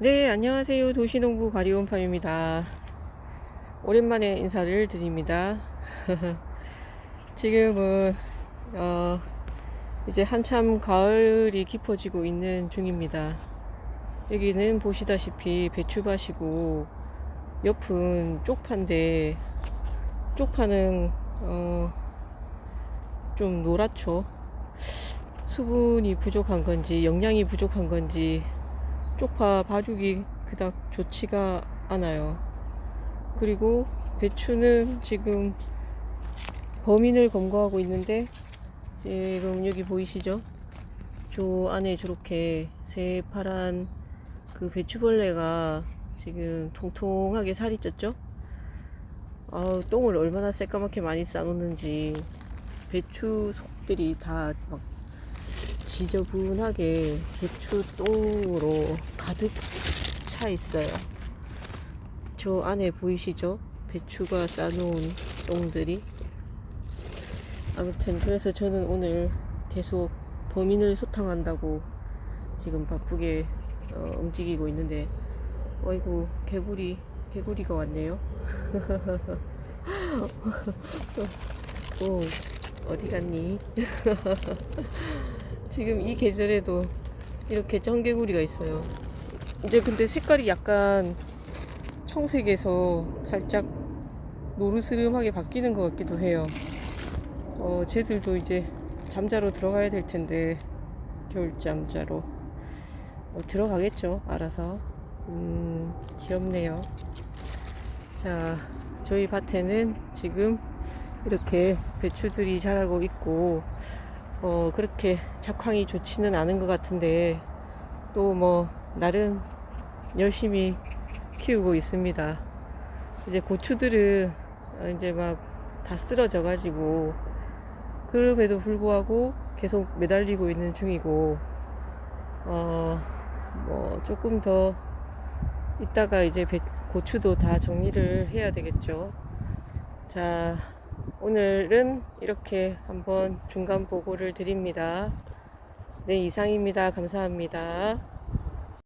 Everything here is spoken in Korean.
네, 안녕하세요. 도시농부 가리온팜입니다. 오랜만에 인사를 드립니다. 지금은, 어, 이제 한참 가을이 깊어지고 있는 중입니다. 여기는 보시다시피 배추밭이고, 옆은 쪽파인데, 쪽파는, 어, 좀 노랗죠. 수분이 부족한 건지, 영양이 부족한 건지, 쪽파 발육이 그닥 좋지가 않아요. 그리고 배추는 지금 범인을 검거하고 있는데 지금 여기 보이시죠? 저 안에 저렇게 새파란 그 배추벌레가 지금 통통하게 살이 쪘죠? 아우 똥을 얼마나 새까맣게 많이 싸놓는지 배추 속들이 다 막 지저분하게 배추 똥으로 가득 차 있어요. 저 안에 보이시죠? 배추가 싸놓은 똥들이. 아무튼 그래서 저는 오늘 계속 범인을 소탕한다고 지금 바쁘게 어, 움직이고 있는데, 어이구 개구리 개구리가 왔네요. 오 어디 갔니? 지금 이 계절에도 이렇게 청개구리가 있어요. 이제 근데 색깔이 약간 청색에서 살짝 노르스름하게 바뀌는 것 같기도 해요. 어, 쟤들도 이제 잠자러 들어가야 될 텐데 겨울 잠자로 어, 들어가겠죠. 알아서. 음, 귀엽네요. 자, 저희 밭에는 지금 이렇게 배추들이 자라고 있고 어, 그렇게 작황이 좋지는 않은 것 같은데, 또 뭐, 나름 열심히 키우고 있습니다. 이제 고추들은 어, 이제 막 다 쓰러져 가지고, 그럼에도 불구하고 계속 매달리고 있는 중이고, 어, 뭐, 조금 더 이따가 이제 배- 고추도 다 정리를 해야 되겠죠. 자, 오늘은 이렇게 한번 중간 보고를 드립니다. 네, 이상입니다. 감사합니다.